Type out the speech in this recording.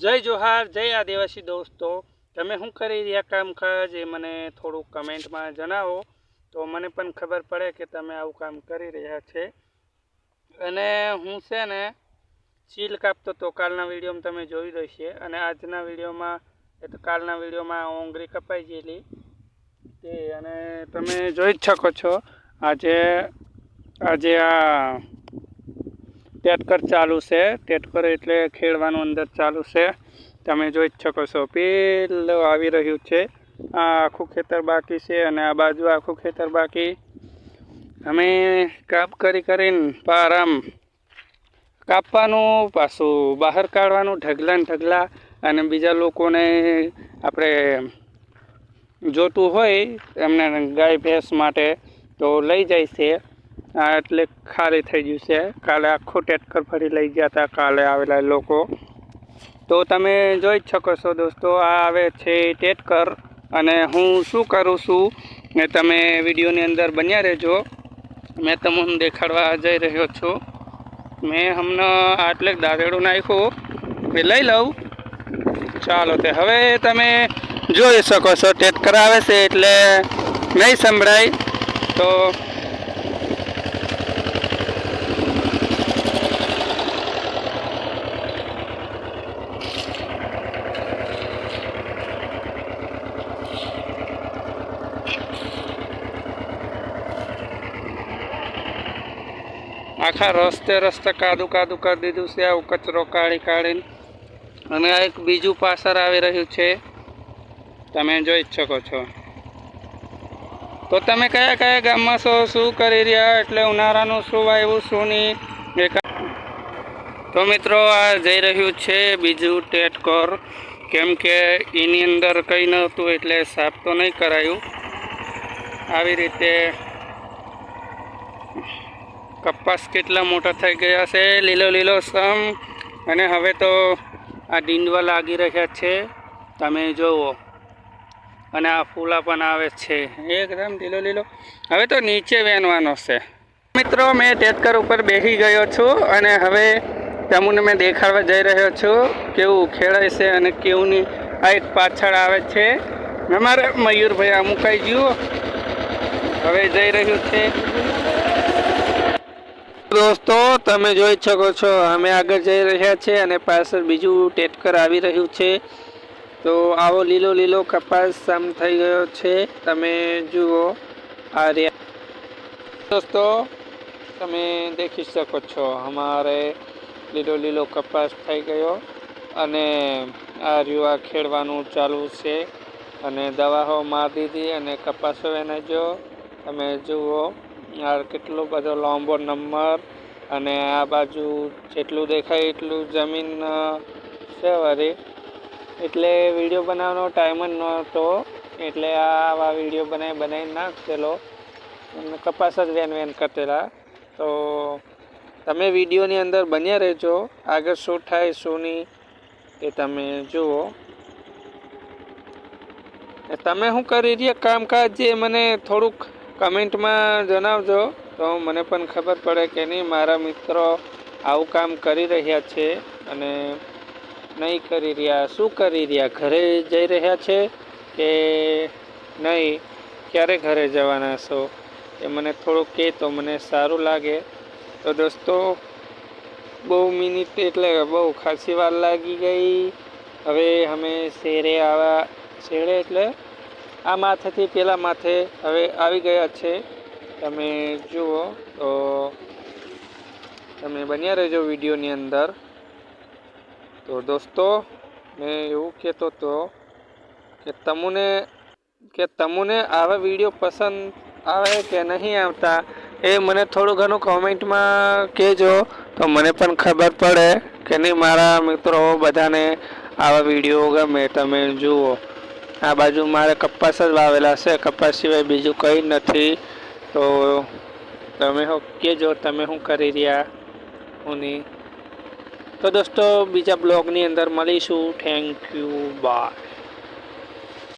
જય જોહાર, જય આદિવાસી દોસ્તો. તમે શું કરી રહ્યા કામકાજ એ મને થોડું કમેન્ટમાં જણાવો. તો મને પણ ખબર પડે કે તમે આવું કામ કરી રહ્યા છે. અને હું છે ને, ચીલ કાપતો તો કાલના વિડીયોમાં તમે જોઈ રહેશે અને આજના વિડીયોમાં, એ તો કાલના વિડીયોમાં ઓંગળી કપાઈ ગયેલી. તે અને તમે જોઈ જ શકો છો. આજે આજે આ ટેટકર ચાલુ છે. ટેટકર એટલે ખેડવાનું અંદર ચાલુ છે. તમે જોઈ જ શકો છો. પેલું આવી રહ્યું છે. આ આખું ખેતર બાકી છે અને આ બાજુ આખું ખેતર બાકી. અમે કાપ કરી કરીને પારામ કાપવાનું, પાછું બહાર કાઢવાનું, ઢગલા ને ઢગલા અને બીજા લોકોને આપણે જોતું હોય એમને ગાય ભેંસ માટે તો લઈ જાય છે. આ એટલે ખાલી થઈ ગયું છે. કાલે આખું ટેટકર ફરી લઈ ગયા હતા કાલે આવેલા લોકો. તો તમે જોઈ જ શકો છો દોસ્તો, આ આવે છે ટેટકર અને હું શું કરું છું ને તમે વિડીયોની અંદર બન્યા રહેજો. મેં તમને દેખાડવા જઈ રહ્યો છું. મેં હમણાં આટલે દાદેડું નાખ્યું. એ લઈ લઉં. ચાલો તે હવે તમે જોઈ શકો છો ટેટકર આવે છે એટલે નહીં સંભળાય. તો આખા રસ્તે રસ્તે કાદું કાદું કરી દીધું છે, આવું કચરો કાઢી કાઢીને. અને આ એક બીજું પાસર આવી રહ્યું છે. તમે જોઈ જ શકો છો. તો તમે કયા કયા ગામમાં છો, શું કરી રહ્યા એટલે ઉનાળાનું શું વાવ્યું શું નહીં? તો મિત્રો, આ જઈ રહ્યું છે બીજું ટેટકોર કેમ કે એની અંદર કંઈ નહોતું એટલે સાફ તો નહીં કરાયું. આવી રીતે કપાસ કેટલા મોટા થઈ ગયા છે? લીલો લીલો સમ. અને હવે તો આ ડીંડવા લાગી રહ્યા છે. તમે જુઓ અને આ ફૂલા પણ આવે છે. એકદમ લીલો લીલો. હવે તો નીચે વહેનવાનો છે. મિત્રો, મેં ટેટકર ઉપર બેસી ગયો છું અને હવે તમને મેં દેખાડવા જઈ રહ્યો છું કેવું ખેડાય છે અને કેવું નહીં આ એક પાછળ આવે છે. અમારે મયુરભાઈ આ મુકાઈ ગયું. હવે જઈ રહ્યું છે. દોસ્તો, તમે જોઈ શકો છો, અમે આગળ જઈ રહ્યા છીએ અને પાછળ બીજું ટેટકર આવી રહ્યું છે. તો આવો લીલો લીલો કપાસ સામ થઈ ગયો છે. તમે જુઓ, આ દોસ્તો, તમે દેખી શકો છો, અમારે લીલો લીલો કપાસ થઈ ગયો અને આ રહ્યું ખેડવાનું ચાલુ છે. અને દવાઓ મારી દીધી અને કપાસો એને જો, તમે જુઓ. આ કેટલો બધો લાંબો નંબર અને આ બાજુ જેટલું દેખાય એટલું જમીન છે વરી. એટલે વીડિયો બનાવવાનો ટાઈમ જ નહોતો. એટલે આવા વીડિયો બનાવી બનાવી નાખેલો. અને કપાસ જ વેન વેન કરતેલા. તો તમે વિડીયોની અંદર બન્યા રહેજો. આગળ શું થાય, શું નહીં, એ તમે જુઓ. તમે શું કરી રહ્યા? કામકાજ જે મને થોડુંક કમેન્ટમાં જણાવજો તો મને પણ ખબર પડે કે નહીં, મારા મિત્રો આવું કામ કરી રહ્યા છે અને નહીં કરી રહ્યા. શું કરી રહ્યા? ઘરે જઈ રહ્યા છે કે નહીં? ક્યારે ઘરે જવાના છો? એ મને થોડુંક કહે તો મને સારું લાગે. તો દોસ્તો, બહુ મિનિટ એટલે બહુ ખાસી વાર લાગી ગઈ. હવે અમે શેરે આવા, શેરે એટલે આ માથેથી પેલા માથે હવે આવી ગયા છે. તમે જુઓ તો તમે બન્યા રહેજો વિડીયોની અંદર. તો દોસ્તો, મેં એવું કહેતો હતો કે તમને કે તમને આવા વીડિયો પસંદ આવે કે નહીં આવતા એ મને થોડું ઘણું કોમેન્ટમાં કહેજો. તો મને પણ ખબર પડે કે નહીં, મારા મિત્રો બધાને આવા વીડિયો ગમે. તમે જુઓ. આ બાજુ મારે કપાસ જ વાવેલા છે. કપાસ સિવાય બીજું કંઈ નથી. તો તમે હો, કહેજો તમે શું કરી રહ્યા હું તો દોસ્તો, બીજા બ્લોગની અંદર મળીશું. Thank you bye